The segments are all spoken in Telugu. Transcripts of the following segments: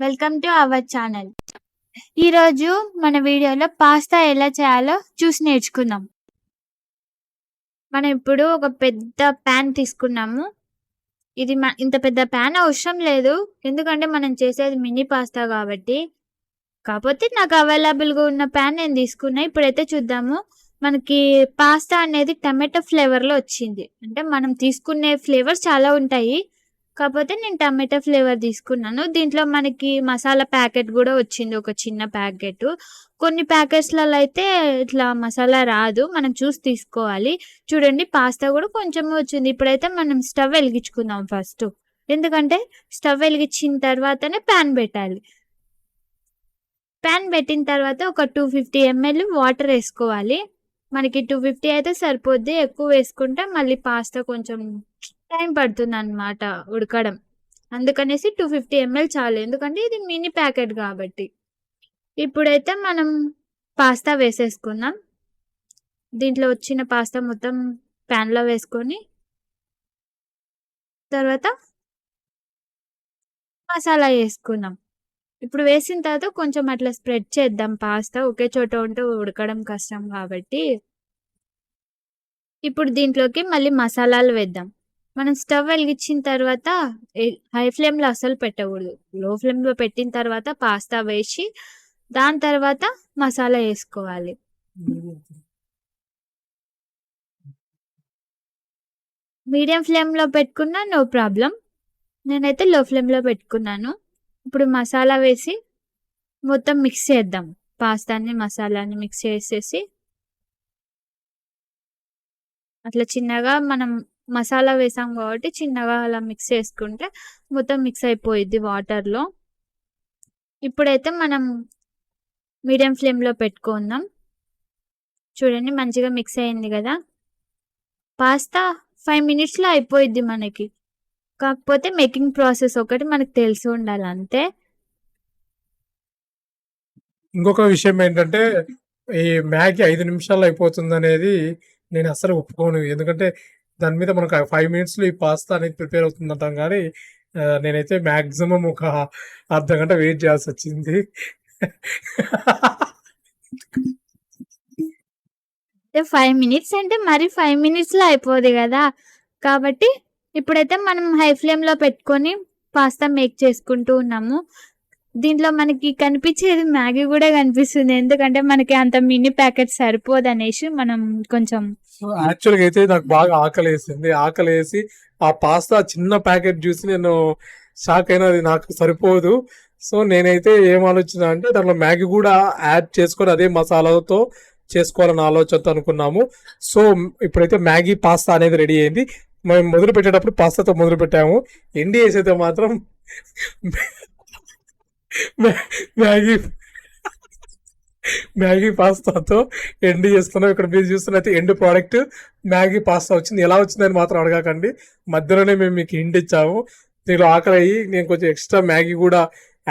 వెల్కమ్ టు అవర్ ఛానల్ ఈరోజు మన వీడియోలో పాస్తా ఎలా చేయాలో చూసి నేర్చుకుందాం. మనం ఇప్పుడు ఒక పెద్ద ప్యాన్ తీసుకున్నాము. ఇది ఇంత పెద్ద ప్యాన్ అవసరం లేదు. ఎందుకంటే మనం చేసేది మినీ పాస్తా కాబట్టి. కాకపోతే నాకు అవైలబుల్గా ఉన్న ప్యాన్ నేను తీసుకున్నా. ఇప్పుడైతే చూద్దాము. మనకి పాస్తా అనేది టమాటో ఫ్లేవర్లో వచ్చింది. అంటే మనం తీసుకునే ఫ్లేవర్స్ చాలా ఉంటాయి. కాకపోతే నేను టమాటో ఫ్లేవర్ తీసుకున్నాను. దీంట్లో మనకి మసాలా ప్యాకెట్ కూడా వచ్చింది ఒక చిన్న ప్యాకెట్. కొన్ని ప్యాకెట్స్లలో అయితే ఇట్లా మసాలా రాదు మనం చూసి తీసుకోవాలి. చూడండి పాస్తా కూడా కొంచెం వచ్చింది. ఇప్పుడైతే మనం స్టవ్ వెలిగించుకుందాం ఫస్ట్. ఎందుకంటే స్టవ్ వెలిగించిన తర్వాతనే ప్యాన్ పెట్టాలి. ప్యాన్ పెట్టిన తర్వాత ఒక టూ ఫిఫ్టీ ఎంఎల్ వాటర్ వేసుకోవాలి. మనకి టూ ఫిఫ్టీ అయితే సరిపోద్ది. ఎక్కువ వేసుకుంటే మళ్ళీ పాస్తా కొంచెం టైం పడుతుంది అనమాట ఉడకడం. అందుకనేసి టూ ఫిఫ్టీ ఎంఎల్ చాలు. ఎందుకంటే ఇది మినీ ప్యాకెట్ కాబట్టి. ఇప్పుడైతే మనం పాస్తా వేసేసుకుందాం. దీంట్లో వచ్చిన పాస్తా మొత్తం ప్యాన్లో వేసుకొని తర్వాత మసాలా వేసుకుందాం. ఇప్పుడు వేసిన తర్వాత కొంచెం అట్లా స్ప్రెడ్ చేద్దాం పాస్తా. ఒకే చోట ఉంటే ఉడకడం కష్టం కాబట్టి. ఇప్పుడు దీంట్లోకి మళ్ళీ మసాలాలు వేద్దాం. మనం స్టవ్ వెలిగించిన తర్వాత హై ఫ్లేమ్లో అసలు పెట్టకూడదు. లో ఫ్లేమ్లో పెట్టిన తర్వాత పాస్తా వేసి దాని తర్వాత మసాలా వేసుకోవాలి. మీడియం ఫ్లేమ్లో పెట్టుకున్నా నో ప్రాబ్లం. నేనైతే లో ఫ్లేమ్లో పెట్టుకున్నాను. ఇప్పుడు మసాలా వేసి మొత్తం మిక్స్ చేద్దాం. పాస్తాని మసాలాని మిక్స్ చేసేసి అట్లా చిన్నగా మనం మసాలా వేసాం కాబట్టి చిన్నగా అలా మిక్స్ చేసుకుంటే మొత్తం మిక్స్ అయిపోయిద్ది వాటర్లో ఇప్పుడైతే మనం మీడియం ఫ్లేమ్లో పెట్టుకుందాం. చూడండి మంచిగా మిక్స్ అయింది కదా. పాస్తా ఫైవ్ మినిట్స్లో అయిపోయిద్ది మనకి. కాకపోతే మేకింగ్ ప్రాసెస్ ఒకటి మనకు తెలిసి ఉండాలి అంతే. ఇంకొక విషయం ఏంటంటే ఈ మ్యాగీ ఐదు నిమిషాలు అయిపోతుంది అనేది నేను అసలు ఒప్పుకోను. ఎందుకంటే దాని మీద మనకు ఫైవ్ మినిట్స్లో ఈ పాస్తా అనేది ప్రిపేర్ అవుతుంది అంటాం కానీ నేనైతే మాక్సిమం ఒక అర్ధ గంట వెయిట్ చేయాల్సి వచ్చింది. ఫైవ్ మినిట్స్ అంటే మరి ఫైవ్ మినిట్స్లో అయిపోదు కదా. కాబట్టి ఇప్పుడైతే మనం హై ఫ్లేమ్లో పెట్టుకొని పాస్తా మేక్ చేసుకుంటూ ఉన్నాము. దీంట్లో మనకి కనిపించేది మ్యాగీ కూడా కనిపిస్తుంది. ఎందుకంటే మనకి అంత మినీ ప్యాకెట్ సరిపోదు అనేసి మనం కొంచెం యాక్చువల్గా అయితే నాకు బాగా ఆకలి వేసింది ఆకలి వేసి ఆ పాస్తా చిన్న ప్యాకెట్ చూసి నేను షాక్ అయినది నాకు సరిపోదు. సో నేనైతే ఏం ఆలోచన అంటే దాంట్లో మ్యాగీ కూడా యాడ్ చేసుకొని అదే మసాలాతో చేసుకోవాలని ఆలోచనతో అనుకున్నాము. సో ఇప్పుడైతే మ్యాగీ పాస్తా అనేది రెడీ అయింది. మేము మొదలు పెట్టేటప్పుడు పాస్తాతో మొదలు పెట్టాము ఎండి వేసైతే మాత్రం మ్యాగీ మ్యాగీ పాస్తాతో ఎండ్ చేసుకున్నాం. ఇక్కడ మీరు చూస్తున్నట్టు ఎండ్ ప్రోడక్ట్ మ్యాగీ పాస్తా వచ్చింది. ఎలా వచ్చిందని మాత్రం అడగకండి. మధ్యలోనే మేము మీకు హింట్ ఇచ్చాము. దీనిలో ఆకలి అయ్యి నేను కొంచెం ఎక్స్ట్రా మ్యాగీ కూడా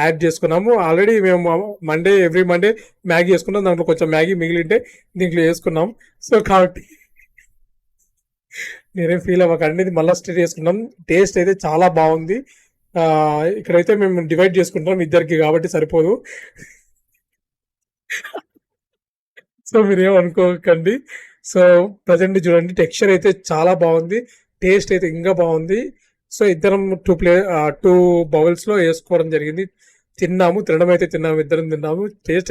యాడ్ చేసుకున్నాము. ఆల్రెడీ మేము మండే ఎవ్రీ మండే మ్యాగీ వేసుకున్నాం. దాంట్లో కొంచెం మ్యాగీ మిగిలింటే దీంట్లో వేసుకున్నాం. సో కాబట్టి నేనేం ఫీల్ అవ్వకండి. ఇది మళ్ళీ స్టేట్ చేసుకున్నాం టేస్ట్ అయితే చాలా బాగుంది. ఇక్కడైతే మేము డివైడ్ చేసుకుంటాం ఇద్దరికి కాబట్టి సరిపోదు. సో మీరేం అనుకోకండి సో ప్రజెంట్ చూడండి. టెక్స్చర్ అయితే చాలా బాగుంది. టేస్ట్ అయితే ఇంకా బాగుంది. సో ఇద్దరం టూ ప్లే టూ బౌల్స్లో వేసుకోవడం జరిగింది. తిన్నాము తినడం అయితే తిన్నాము ఇద్దరం తిన్నాము. టేస్ట్